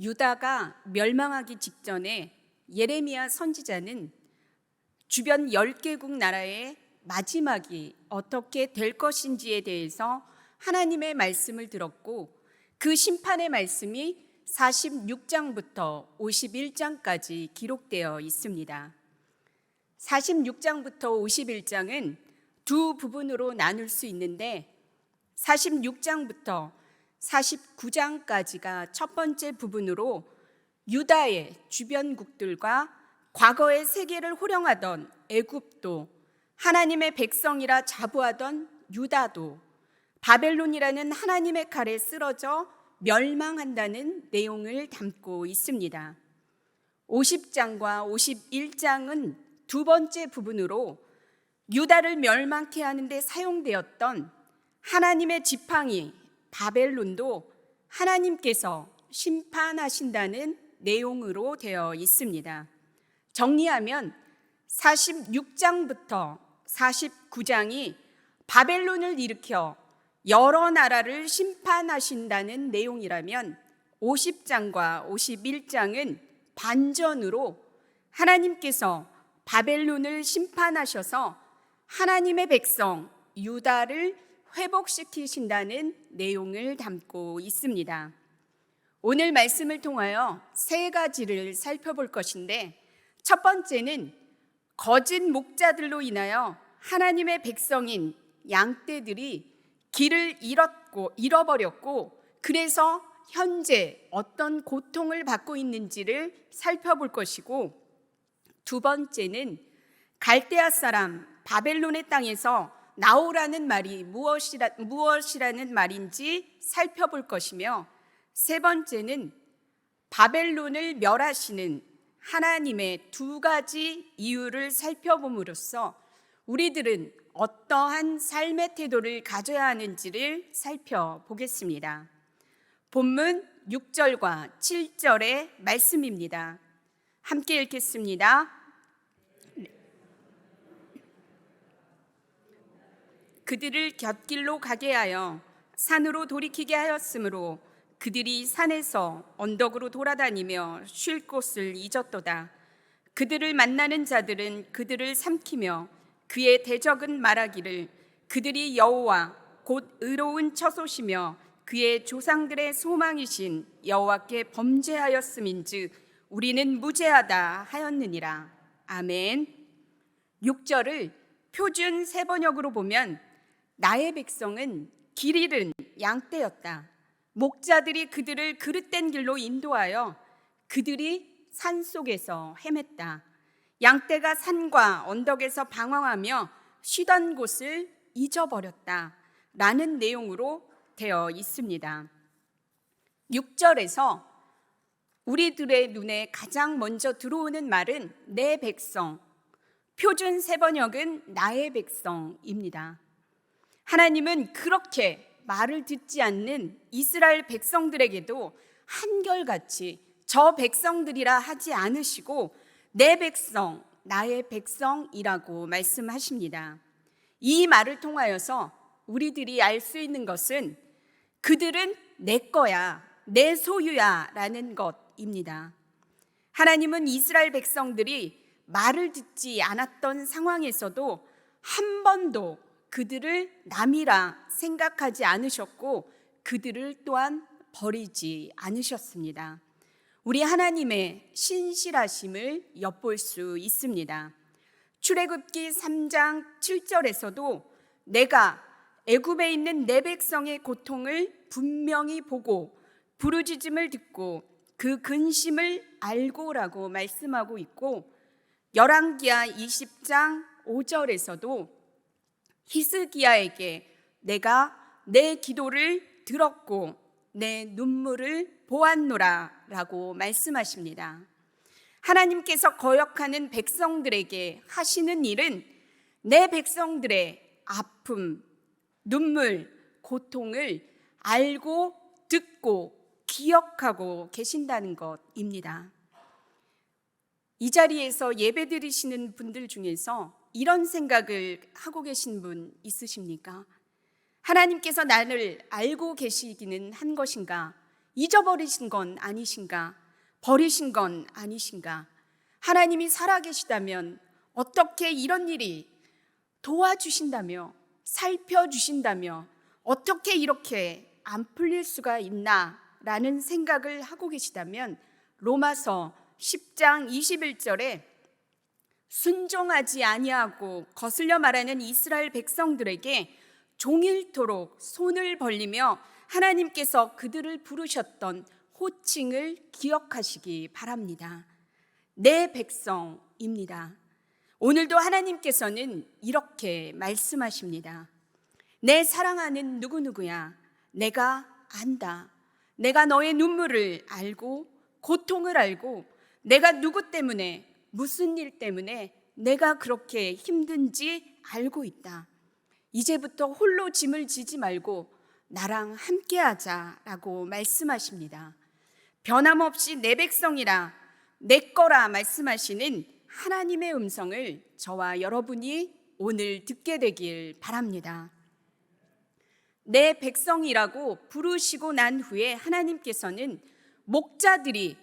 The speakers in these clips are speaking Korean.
유다가 멸망하기 직전에 예레미야 선지자는 주변 10개국 나라의 마지막이 어떻게 될 것인지에 대해서 하나님의 말씀을 들었고 그 심판의 말씀이 46장부터 51장까지 기록되어 있습니다. 46장부터 51장은 두 부분으로 나눌 수 있는데 46장부터 49장까지가 첫 번째 부분으로 유다의 주변국들과 과거의 세계를 호령하던 애굽도 하나님의 백성이라 자부하던 유다도 바벨론이라는 하나님의 칼에 쓰러져 멸망한다는 내용을 담고 있습니다. 50장과 51장은 두 번째 부분으로 유다를 멸망케 하는데 사용되었던 하나님의 지팡이 바벨론도 하나님께서 심판하신다는 내용으로 되어 있습니다. 정리하면 46장부터 49장이 바벨론을 일으켜 여러 나라를 심판하신다는 내용이라면 50장과 51장은 반전으로 하나님께서 바벨론을 심판하셔서 하나님의 백성 유다를 회복시키신다는 내용을 담고 있습니다. 오늘 말씀을 통하여 세 가지를 살펴볼 것인데 첫 번째는 거짓 목자들로 인하여 하나님의 백성인 양떼들이 길을 잃었고 잃어버렸고 그래서 현재 어떤 고통을 받고 있는지를 살펴볼 것이고 두 번째는 갈대아 사람 바벨론의 땅에서 나오라는 말이 무엇이라, 무엇이라는 말인지 살펴볼 것이며 세 번째는 바벨론을 멸하시는 하나님의 두 가지 이유를 살펴봄으로써 우리들은 어떠한 삶의 태도를 가져야 하는지를 살펴보겠습니다. 본문 6절과 7절의 말씀입니다. 함께 읽겠습니다. 그들을 곁길로 가게 하여 산으로 돌이키게 하였으므로 그들이 산에서 언덕으로 돌아다니며 쉴 곳을 잊었도다. 그들을 만나는 자들은 그들을 삼키며 그의 대적은 말하기를 그들이 여호와 곧 의로운 처소시며 그의 조상들의 소망이신 여호와께 범죄하였음인즉 우리는 무죄하다 하였느니라. 아멘. 6절을 표준 세번역으로 보면 나의 백성은 길 잃은 양떼였다. 목자들이 그들을 그릇된 길로 인도하여 그들이 산 속에서 헤맸다. 양떼가 산과 언덕에서 방황하며 쉬던 곳을 잊어버렸다. 라는 내용으로 되어 있습니다. 6절에서 우리들의 눈에 가장 먼저 들어오는 말은 내 백성, 표준 세번역은 나의 백성입니다. 하나님은 그렇게 말을 듣지 않는 이스라엘 백성들에게도 한결같이 저 백성들이라 하지 않으시고 내 백성, 나의 백성이라고 말씀하십니다. 이 말을 통하여서 우리들이 알 수 있는 것은 그들은 내 거야, 내 소유야 라는 것입니다. 하나님은 이스라엘 백성들이 말을 듣지 않았던 상황에서도 한 번도 그들을 남이라 생각하지 않으셨고 그들을 또한 버리지 않으셨습니다. 우리 하나님의 신실하심을 엿볼 수 있습니다. 출애굽기 3장 7절에서도 내가 애굽에 있는 내 백성의 고통을 분명히 보고 부르짖음을 듣고 그 근심을 알고라고 말씀하고 있고 열왕기하 20장 5절에서도 히스기야에게 내가 내 기도를 들었고 내 눈물을 보았노라 라고 말씀하십니다. 하나님께서 거역하는 백성들에게 하시는 일은 내 백성들의 아픔, 눈물, 고통을 알고 듣고 기억하고 계신다는 것입니다. 이 자리에서 예배 드리시는 분들 중에서 이런 생각을 하고 계신 분 있으십니까? 하나님께서 나를 알고 계시기는 한 것인가? 잊어버리신 건 아니신가? 버리신 건 아니신가? 하나님이 살아계시다면 어떻게 이런 일이 도와주신다며 살펴주신다며 어떻게 이렇게 안 풀릴 수가 있나? 라는 생각을 하고 계시다면 로마서 10장 21절에 순종하지 아니하고 거슬려 말하는 이스라엘 백성들에게 종일토록 손을 벌리며 하나님께서 그들을 부르셨던 호칭을 기억하시기 바랍니다. 내 백성입니다. 오늘도 하나님께서는 이렇게 말씀하십니다. 내 사랑하는 누구누구야, 내가 안다. 내가 너의 눈물을 알고, 고통을 알고, 내가 누구 때문에, 무슨 일 때문에 내가 그렇게 힘든지 알고 있다. 이제부터 홀로 짐을 지지 말고 나랑 함께 하자라고 말씀하십니다. 변함없이 내 백성이라 내 거라 말씀하시는 하나님의 음성을 저와 여러분이 오늘 듣게 되길 바랍니다. 내 백성이라고 부르시고 난 후에 하나님께서는 목자들이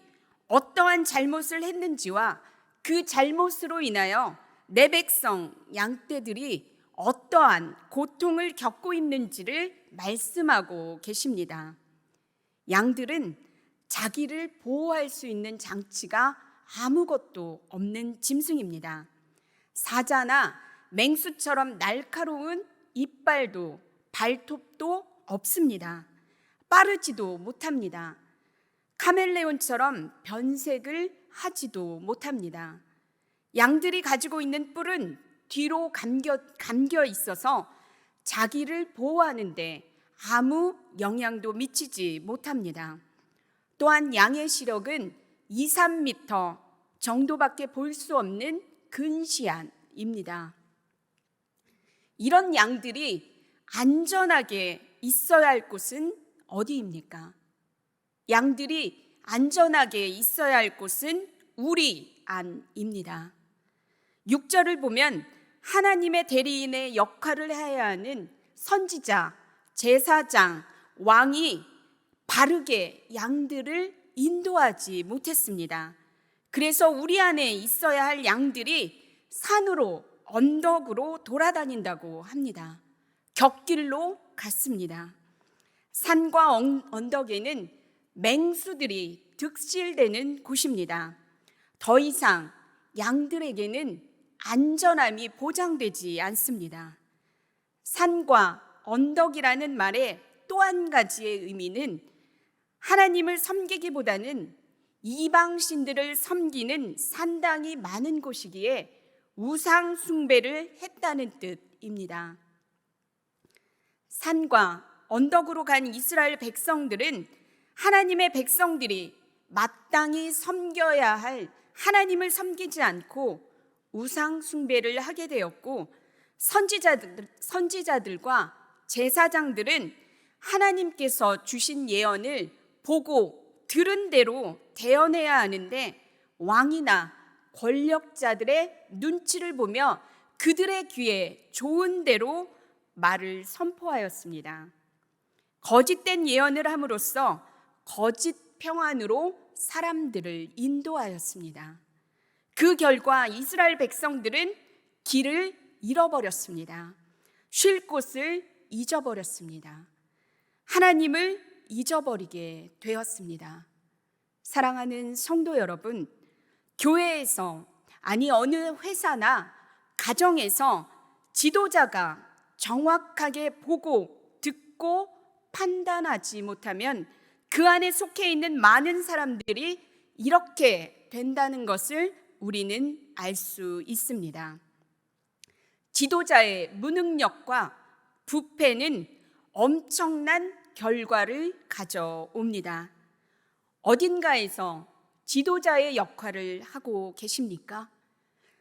어떠한 잘못을 했는지와 그 잘못으로 인하여 내 백성 양떼들이 어떠한 고통을 겪고 있는지를 말씀하고 계십니다. 양들은 자기를 보호할 수 있는 장치가 아무것도 없는 짐승입니다. 사자나 맹수처럼 날카로운 이빨도 발톱도 없습니다. 빠르지도 못합니다. 카멜레온처럼 변색을 하지도 못합니다. 양들이 가지고 있는 뿔은 뒤로 감겨, 감겨 있어서 자기를 보호하는데 아무 영향도 미치지 못합니다. 또한 양의 시력은 2, 3미터 정도밖에 볼 수 없는 근시안입니다. 이런 양들이 안전하게 있어야 할 곳은 어디입니까? 양들이 안전하게 있어야 할 곳은 우리 안입니다. 6절을 보면 하나님의 대리인의 역할을 해야 하는 선지자, 제사장, 왕이 바르게 양들을 인도하지 못했습니다. 그래서 우리 안에 있어야 할 양들이 산으로 언덕으로 돌아다닌다고 합니다. 격길로 갔습니다. 산과 언덕에는 맹수들이 득실되는 곳입니다. 더 이상 양들에게는 안전함이 보장되지 않습니다. 산과 언덕이라는 말의 또 한 가지의 의미는 하나님을 섬기기보다는 이방신들을 섬기는 산당이 많은 곳이기에 우상 숭배를 했다는 뜻입니다. 산과 언덕으로 간 이스라엘 백성들은 하나님의 백성들이 마땅히 섬겨야 할 하나님을 섬기지 않고 우상 숭배를 하게 되었고 선지자들 선지자들과 제사장들은 하나님께서 주신 예언을 보고 들은 대로 대언해야 하는데 왕이나 권력자들의 눈치를 보며 그들의 귀에 좋은 대로 말을 선포하였습니다. 거짓된 예언을 함으로써 거짓 평안으로 사람들을 인도하였습니다. 그 결과 이스라엘 백성들은 길을 잃어버렸습니다. 쉴 곳을 잊어버렸습니다. 하나님을 잊어버리게 되었습니다. 사랑하는 성도 여러분, 교회에서 아니 어느 회사나 가정에서 지도자가 정확하게 보고 듣고 판단하지 못하면 그 안에 속해 있는 많은 사람들이 이렇게 된다는 것을 우리는 알 수 있습니다. 지도자의 무능력과 부패는 엄청난 결과를 가져옵니다. 어딘가에서 지도자의 역할을 하고 계십니까?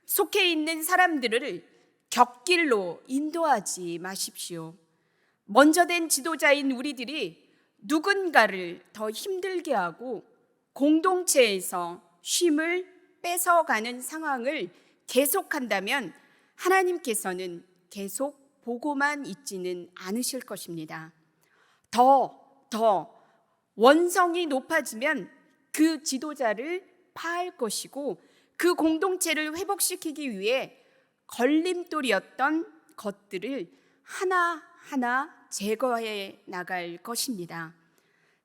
속해 있는 사람들을 격길로 인도하지 마십시오. 먼저 된 지도자인 우리들이 누군가를 더 힘들게 하고 공동체에서 쉼을 뺏어가는 상황을 계속한다면 하나님께서는 계속 보고만 있지는 않으실 것입니다. 더, 더 원성이 높아지면 그 지도자를 파할 것이고 그 공동체를 회복시키기 위해 걸림돌이었던 것들을 하나하나 제거해 나갈 것입니다.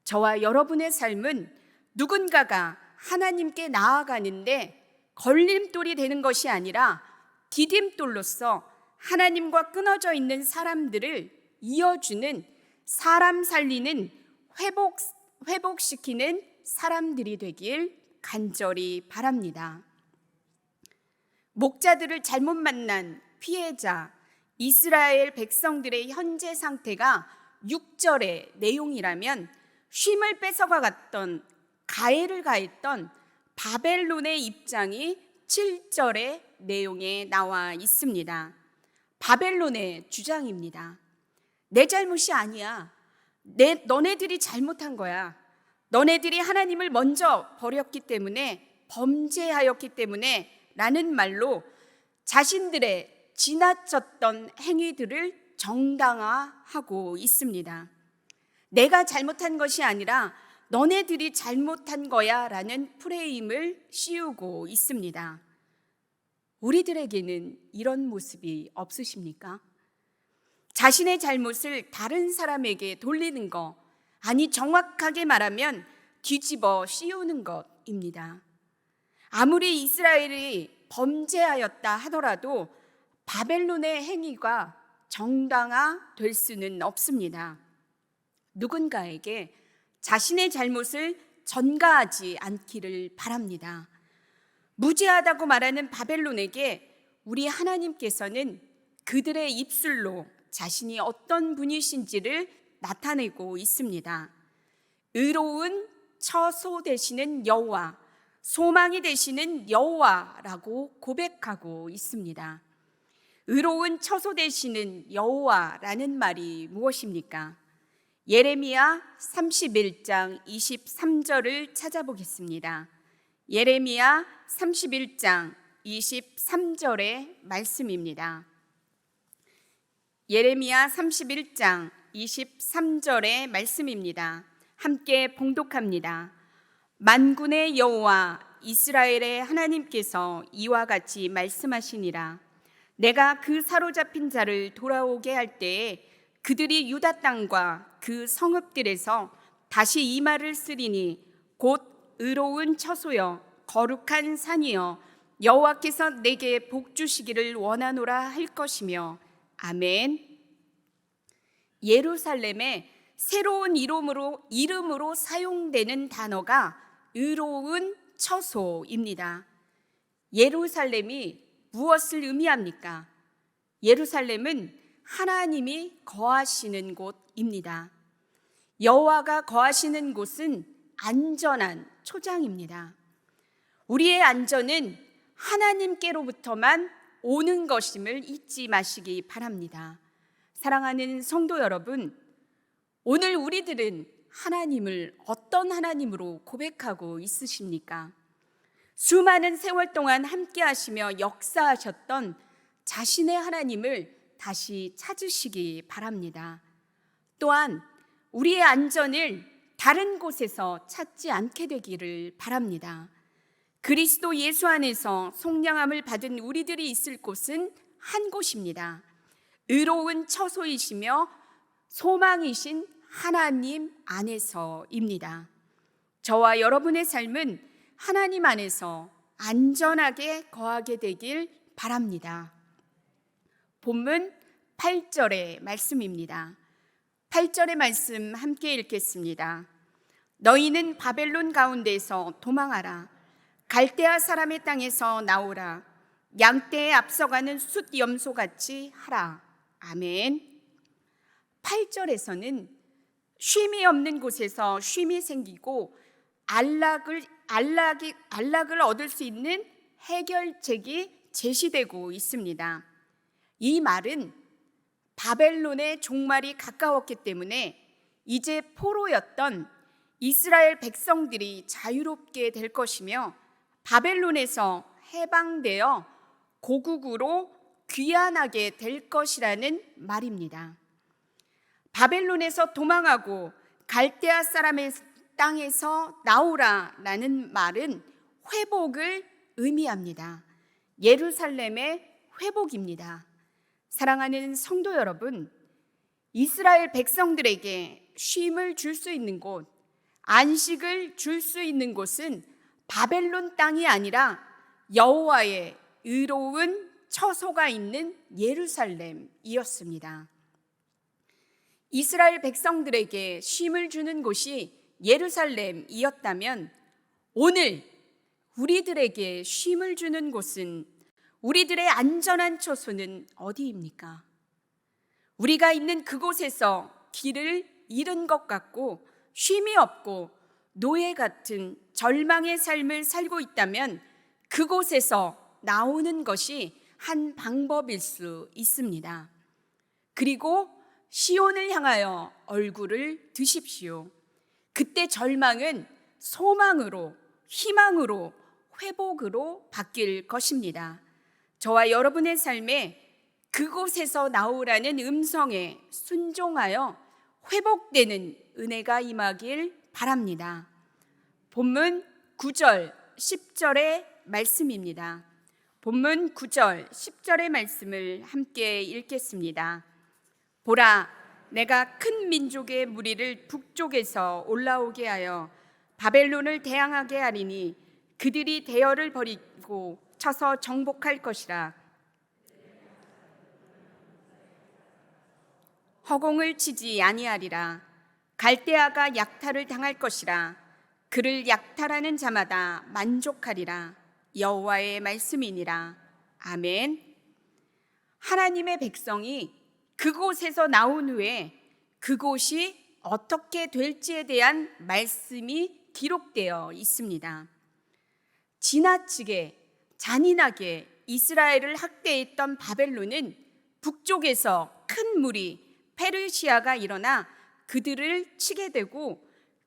저와 여러분의 삶은 누군가가 하나님께 나아가는데 걸림돌이 되는 것이 아니라 디딤돌로서 하나님과 끊어져 있는 사람들을 이어주는 사람 살리는 회복, 회복시키는 사람들이 되길 간절히 바랍니다. 목자들을 잘못 만난 피해자, 이스라엘 백성들의 현재 상태가 6절의 내용이라면 쉼을 뺏어가 갔던 가해를 가했던 바벨론의 입장이 7절의 내용에 나와 있습니다. 바벨론의 주장입니다. 내 잘못이 아니야. 내, 너네들이 잘못한 거야. 너네들이 하나님을 먼저 버렸기 때문에 범죄하였기 때문에 라는 말로 자신들의 지나쳤던 행위들을 정당화하고 있습니다. 내가 잘못한 것이 아니라 너네들이 잘못한 거야 라는 프레임을 씌우고 있습니다. 우리들에게는 이런 모습이 없으십니까? 자신의 잘못을 다른 사람에게 돌리는 것, 아니 정확하게 말하면 뒤집어 씌우는 것입니다. 아무리 이스라엘이 범죄하였다 하더라도 바벨론의 행위가 정당화 될 수는 없습니다. 누군가에게 자신의 잘못을 전가하지 않기를 바랍니다. 무죄하다고 말하는 바벨론에게 우리 하나님께서는 그들의 입술로 자신이 어떤 분이신지를 나타내고 있습니다. 의로운 처소 되시는 여호와, 소망이 되시는 여호와라고 고백하고 있습니다. 의로운 처소 되시는 여호와라는 말이 무엇입니까? 예레미야 31장 23절을 찾아보겠습니다. 예레미야 31장 23절의 말씀입니다. 예레미야 31장 23절의 말씀입니다. 함께 봉독합니다. 만군의 여호와 이스라엘의 하나님께서 이와 같이 말씀하시니라. 내가 그 사로잡힌 자를 돌아오게 할 때에 그들이 유다 땅과 그 성읍들에서 다시 이 말을 쓰리니 곧 의로운 처소여 거룩한 산이여 여호와께서 내게 복 주시기를 원하노라 할 것이며 아멘. 예루살렘의 새로운 이름으로 이름으로 사용되는 단어가 의로운 처소입니다. 예루살렘이 무엇을 의미합니까? 예루살렘은 하나님이 거하시는 곳입니다. 여호와가 거하시는 곳은 안전한 초장입니다. 우리의 안전은 하나님께로부터만 오는 것임을 잊지 마시기 바랍니다. 사랑하는 성도 여러분, 오늘 우리들은 하나님을 어떤 하나님으로 고백하고 있으십니까? 수많은 세월 동안 함께 하시며 역사하셨던 자신의 하나님을 다시 찾으시기 바랍니다. 또한 우리의 안전을 다른 곳에서 찾지 않게 되기를 바랍니다. 그리스도 예수 안에서 속량함을 받은 우리들이 있을 곳은 한 곳입니다. 의로운 처소이시며 소망이신 하나님 안에서입니다. 저와 여러분의 삶은 하나님 안에서 안전하게 거하게 되길 바랍니다. 본문 8절의 말씀입니다. 8절의 말씀 함께 읽겠습니다. 너희는 바벨론 가운데서 도망하라. 갈대아 사람의 땅에서 나오라. 양떼에 앞서가는 숫 염소 같이 하라. 아멘. 8절에서는 쉼이 없는 곳에서 쉼이 생기고 안락을 안락이 안락을 얻을 수 있는 해결책이 제시되고 있습니다. 이 말은 바벨론의 종말이 가까웠기 때문에 이제 포로였던 이스라엘 백성들이 자유롭게 될 것이며 바벨론에서 해방되어 고국으로 귀환하게 될 것이라는 말입니다. 바벨론에서 도망하고 갈대아 사람의 땅에서 나오라 라는 말은 회복을 의미합니다. 예루살렘의 회복입니다. 사랑하는 성도 여러분, 이스라엘 백성들에게 쉼을 줄 수 있는 곳, 안식을 줄 수 있는 곳은 바벨론 땅이 아니라 여호와의 의로운 처소가 있는 예루살렘이었습니다. 이스라엘 백성들에게 쉼을 주는 곳이 예루살렘이었다면 오늘 우리들에게 쉼을 주는 곳은 우리들의 안전한 처소는 어디입니까? 우리가 있는 그곳에서 길을 잃은 것 같고 쉼이 없고 노예 같은 절망의 삶을 살고 있다면 그곳에서 나오는 것이 한 방법일 수 있습니다. 그리고 시온을 향하여 얼굴을 드십시오. 그때 절망은 소망으로, 희망으로, 회복으로 바뀔 것입니다. 저와 여러분의 삶에 그곳에서 나오라는 음성에 순종하여 회복되는 은혜가 임하길 바랍니다. 본문 9절, 10절의 말씀입니다. 본문 9절, 10절의 말씀을 함께 읽겠습니다. 보라, 내가 큰 민족의 무리를 북쪽에서 올라오게 하여 바벨론을 대항하게 하리니 그들이 대열을 버리고 쳐서 정복할 것이라. 허공을 치지 아니하리라. 갈대아가 약탈을 당할 것이라. 그를 약탈하는 자마다 만족하리라. 여호와의 말씀이니라. 아멘. 하나님의 백성이 그곳에서 나온 후에 그곳이 어떻게 될지에 대한 말씀이 기록되어 있습니다. 지나치게 잔인하게 이스라엘을 학대했던 바벨론은 북쪽에서 큰 무리 페르시아가 일어나 그들을 치게 되고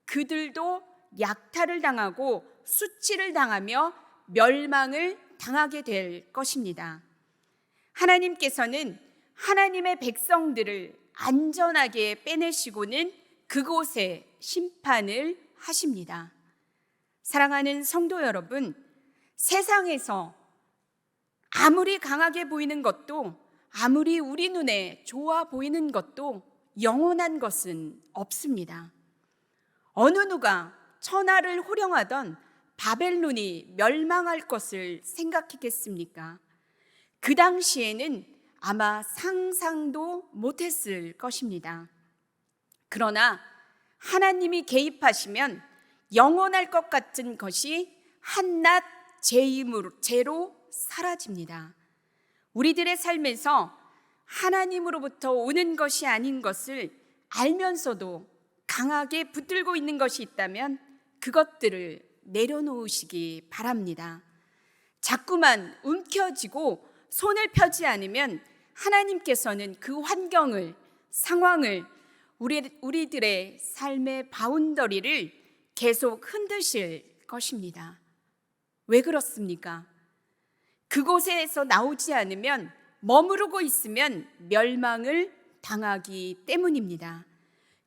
그들도 약탈을 당하고 수치를 당하며 멸망을 당하게 될 것입니다. 하나님께서는 하나님의 백성들을 안전하게 빼내시고는 그곳에 심판을 하십니다. 사랑하는 성도 여러분, 세상에서 아무리 강하게 보이는 것도 아무리 우리 눈에 좋아 보이는 것도 영원한 것은 없습니다. 어느 누가 천하를 호령하던 바벨론이 멸망할 것을 생각했겠습니까? 그 당시에는 아마 상상도 못했을 것입니다. 그러나 하나님이 개입하시면 영원할 것 같은 것이 한낱 죄임으로 죄로 사라집니다. 우리들의 삶에서 하나님으로부터 오는 것이 아닌 것을 알면서도 강하게 붙들고 있는 것이 있다면 그것들을 내려놓으시기 바랍니다. 자꾸만 움켜쥐고 손을 펴지 않으면 하나님께서는 그 환경을, 상황을, 우리, 우리들의 삶의 바운더리를 계속 흔드실 것입니다. 왜 그렇습니까? 그곳에서 나오지 않으면 머무르고 있으면 멸망을 당하기 때문입니다.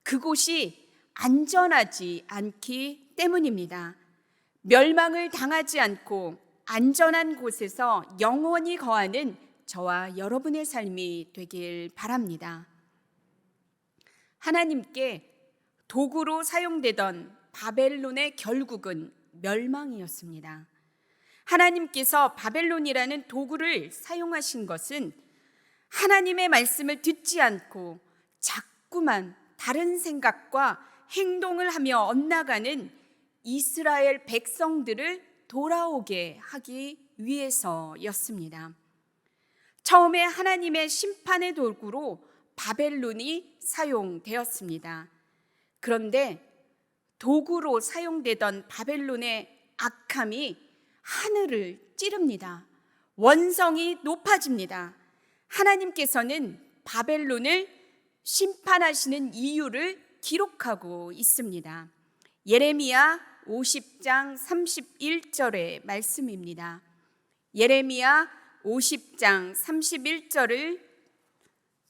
그곳이 안전하지 않기 때문입니다. 멸망을 당하지 않고 안전한 곳에서 영원히 거하는 저와 여러분의 삶이 되길 바랍니다. 하나님께 도구로 사용되던 바벨론의 결국은 멸망이었습니다. 하나님께서 바벨론이라는 도구를 사용하신 것은 하나님의 말씀을 듣지 않고 자꾸만 다른 생각과 행동을 하며 엇나가는 이스라엘 백성들을 돌아오게 하기 위해서였습니다. 처음에 하나님의 심판의 도구로 바벨론이 사용되었습니다. 그런데 도구로 사용되던 바벨론의 악함이 하늘을 찌릅니다. 원성이 높아집니다. 하나님께서는 바벨론을 심판하시는 이유를 기록하고 있습니다. 예레미야 50장 31절의 말씀입니다. 예레미야 50장 31절을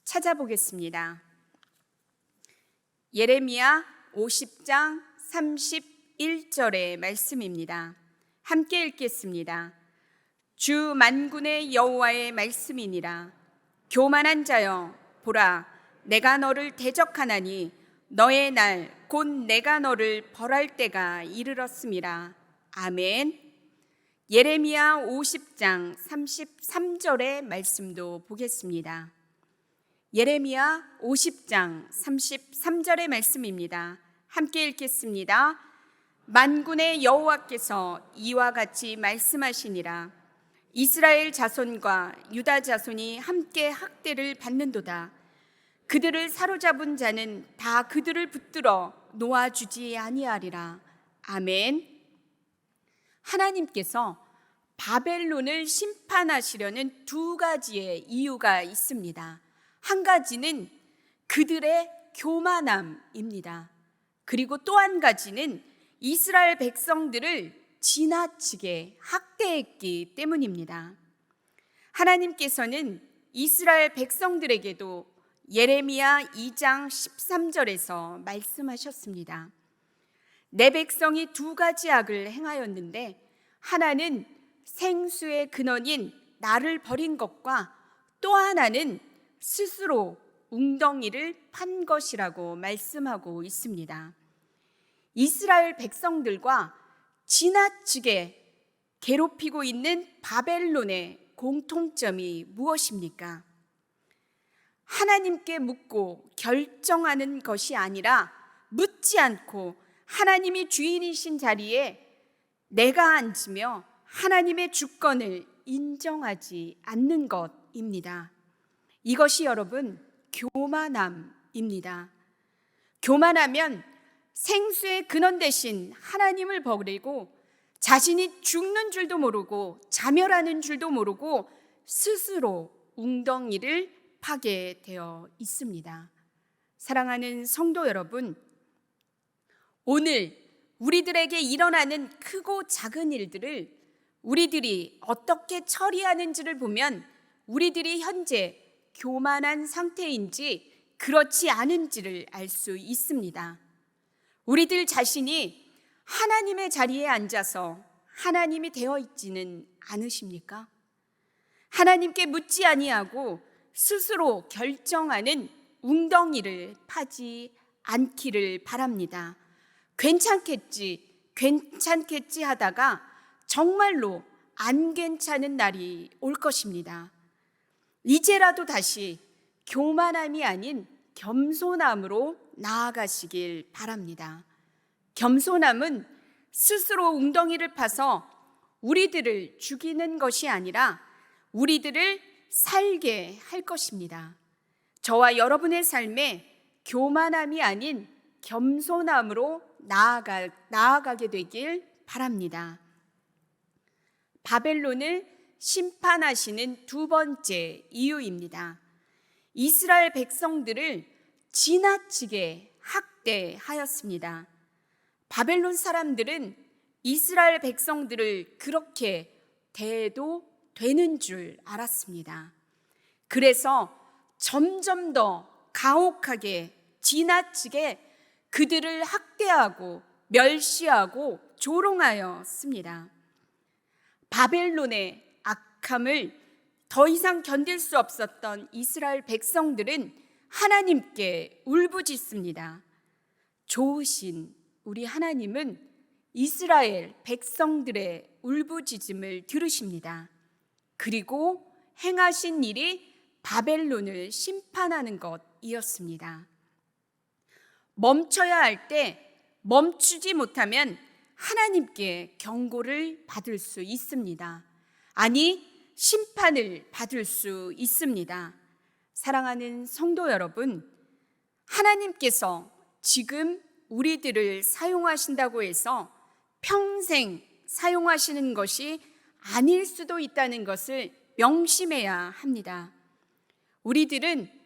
찾아보겠습니다. 예레미야 50장 31절의 말씀입니다. 함께 읽겠습니다. 주 만군의 여호와의 말씀이니라 교만한 자여 보라 내가 너를 대적하나니 너의 날 곧 내가 너를 벌할 때가 이르렀음이라 아멘 예레미야 50장 33절의 말씀도 보겠습니다. 예레미야 50장 33절의 말씀입니다. 함께 읽겠습니다. 만군의 여호와께서 이와 같이 말씀하시니라 이스라엘 자손과 유다 자손이 함께 학대를 받는도다. 그들을 사로잡은 자는 다 그들을 붙들어 놓아주지 아니하리라. 아멘. 하나님께서 바벨론을 심판하시려는 두 가지의 이유가 있습니다. 한 가지는 그들의 교만함입니다. 그리고 또 한 가지는 이스라엘 백성들을 지나치게 학대했기 때문입니다. 하나님께서는 이스라엘 백성들에게도 예레미야 2장 13절에서 말씀하셨습니다. 내 백성이 두 가지 악을 행하였는데 하나는 생수의 근원인 나를 버린 것과 또 하나는 스스로 웅덩이를 판 것이라고 말씀하고 있습니다. 이스라엘 백성들과 지나치게 괴롭히고 있는 바벨론의 공통점이 무엇입니까? 하나님께 묻고 결정하는 것이 아니라 묻지 않고 하나님이 주인이신 자리에 내가 앉으며 하나님의 주권을 인정하지 않는 것입니다. 이것이 여러분 교만함입니다. 교만하면 생수의 근원 대신 하나님을 버리고 자신이 죽는 줄도 모르고 자멸하는 줄도 모르고 스스로 웅덩이를 파게 되어 있습니다. 사랑하는 성도 여러분, 오늘 우리들에게 일어나는 크고 작은 일들을 우리들이 어떻게 처리하는지를 보면 우리들이 현재 교만한 상태인지 그렇지 않은지를 알 수 있습니다. 우리들 자신이 하나님의 자리에 앉아서 하나님이 되어 있지는 않으십니까? 하나님께 묻지 아니하고 스스로 결정하는 웅덩이를 파지 않기를 바랍니다. 괜찮겠지, 괜찮겠지 하다가 정말로 안 괜찮은 날이 올 것입니다. 이제라도 다시 교만함이 아닌 겸손함으로 나아가시길 바랍니다. 겸손함은 스스로 웅덩이를 파서 우리들을 죽이는 것이 아니라 우리들을 살게 할 것입니다. 저와 여러분의 삶에 교만함이 아닌 겸손함으로 나아가, 나아가게 되길 바랍니다. 바벨론을 심판하시는 두 번째 이유입니다. 이스라엘 백성들을 지나치게 학대하였습니다. 바벨론 사람들은 이스라엘 백성들을 그렇게 대도 되는 줄 알았습니다. 그래서 점점 더 가혹하게 지나치게 그들을 학대하고 멸시하고 조롱하였습니다. 바벨론의 악함을 더 이상 견딜 수 없었던 이스라엘 백성들은 하나님께 울부짖습니다. 좋으신 우리 하나님은 이스라엘 백성들의 울부짖음을 들으십니다. 그리고 행하신 일이 바벨론을 심판하는 것이었습니다. 멈춰야 할 때 멈추지 못하면 하나님께 경고를 받을 수 있습니다. 아니, 심판을 받을 수 있습니다. 사랑하는 성도 여러분, 하나님께서 지금 우리들을 사용하신다고 해서 평생 사용하시는 것이 아닐 수도 있다는 것을 명심해야 합니다. 우리들은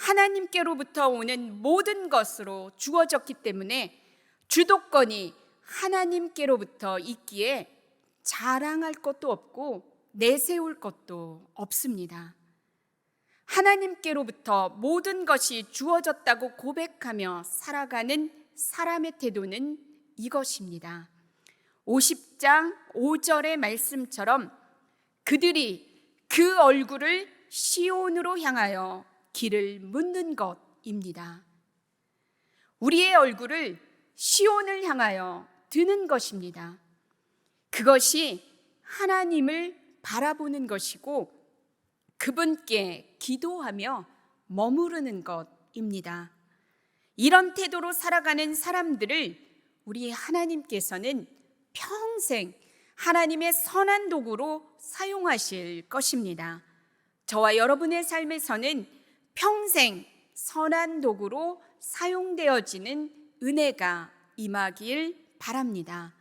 하나님께로부터 오는 모든 것으로 주어졌기 때문에 주도권이 하나님께로부터 있기에 자랑할 것도 없고 내세울 것도 없습니다. 하나님께로부터 모든 것이 주어졌다고 고백하며 살아가는 사람의 태도는 이것입니다. 50장 5절의 말씀처럼 그들이 그 얼굴을 시온으로 향하여 길을 묻는 것입니다. 우리의 얼굴을 시온을 향하여 드는 것입니다. 그것이 하나님을 바라보는 것이고 그분께 기도하며 머무르는 것입니다. 이런 태도로 살아가는 사람들을 우리 하나님께서는 평생 하나님의 선한 도구로 사용하실 것입니다. 저와 여러분의 삶에서는 평생 선한 도구로 사용되어지는 은혜가 임하길 바랍니다.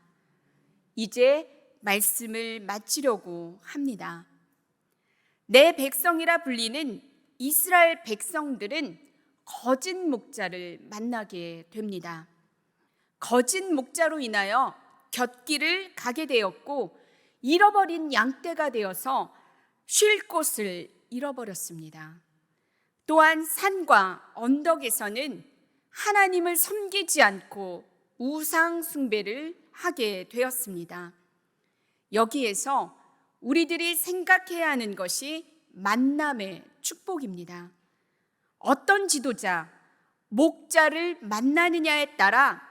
이제 말씀을 마치려고 합니다. 내 백성이라 불리는 이스라엘 백성들은 거짓 목자를 만나게 됩니다. 거짓 목자로 인하여 곁길을 가게 되었고 잃어버린 양떼가 되어서 쉴 곳을 잃어버렸습니다. 또한 산과 언덕에서는 하나님을 섬기지 않고 우상 숭배를 하게 되었습니다. 여기에서 우리들이 생각해야 하는 것이 만남의 축복입니다. 어떤 지도자, 목자를 만나느냐에 따라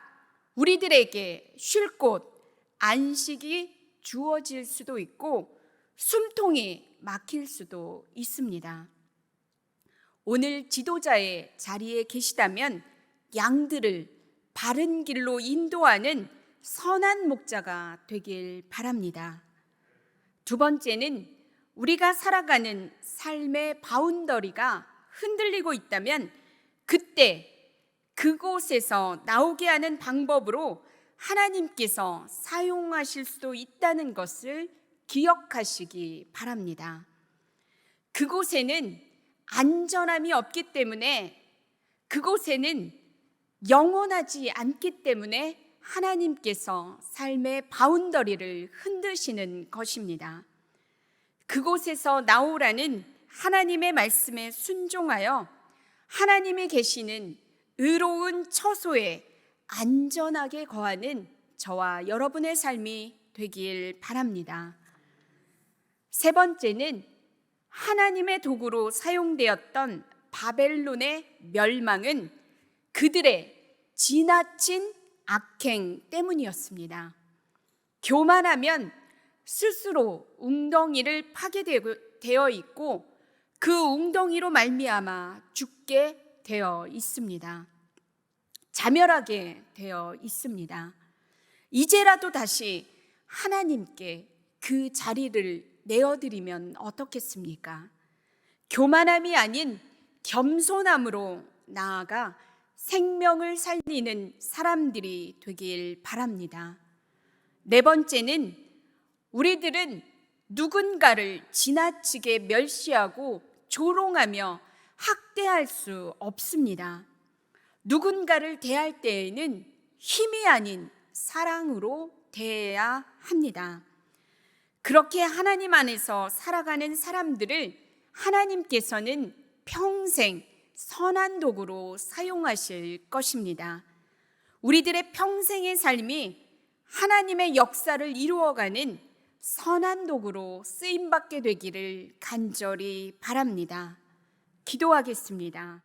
우리들에게 쉴 곳, 안식이 주어질 수도 있고 숨통이 막힐 수도 있습니다. 오늘 지도자의 자리에 계시다면 양들을 바른 길로 인도하는 선한 목자가 되길 바랍니다. 두 번째는 우리가 살아가는 삶의 바운더리가 흔들리고 있다면 그때 그곳에서 나오게 하는 방법으로 하나님께서 사용하실 수도 있다는 것을 기억하시기 바랍니다. 그곳에는 안전함이 없기 때문에 그곳에는 영원하지 않기 때문에 하나님께서 삶의 바운더리를 흔드시는 것입니다. 그곳에서 나오라는 하나님의 말씀에 순종하여 하나님이 계시는 의로운 처소에 안전하게 거하는 저와 여러분의 삶이 되길 바랍니다. 세 번째는 하나님의 도구로 사용되었던 바벨론의 멸망은 그들의 지나친 악행 때문이었습니다. 교만하면 스스로 웅덩이를 파게 되어 있고 그 웅덩이로 말미암아 죽게 되어 있습니다. 자멸하게 되어 있습니다. 이제라도 다시 하나님께 그 자리를 내어드리면 어떻겠습니까? 교만함이 아닌 겸손함으로 나아가 생명을 살리는 사람들이 되길 바랍니다. 네 번째는 우리들은 누군가를 지나치게 멸시하고 조롱하며 학대할 수 없습니다. 누군가를 대할 때에는 힘이 아닌 사랑으로 대해야 합니다. 그렇게 하나님 안에서 살아가는 사람들을 하나님께서는 평생 선한 도구로 사용하실 것입니다. 우리들의 평생의 삶이 하나님의 역사를 이루어가는 선한 도구로 쓰임받게 되기를 간절히 바랍니다. 기도하겠습니다.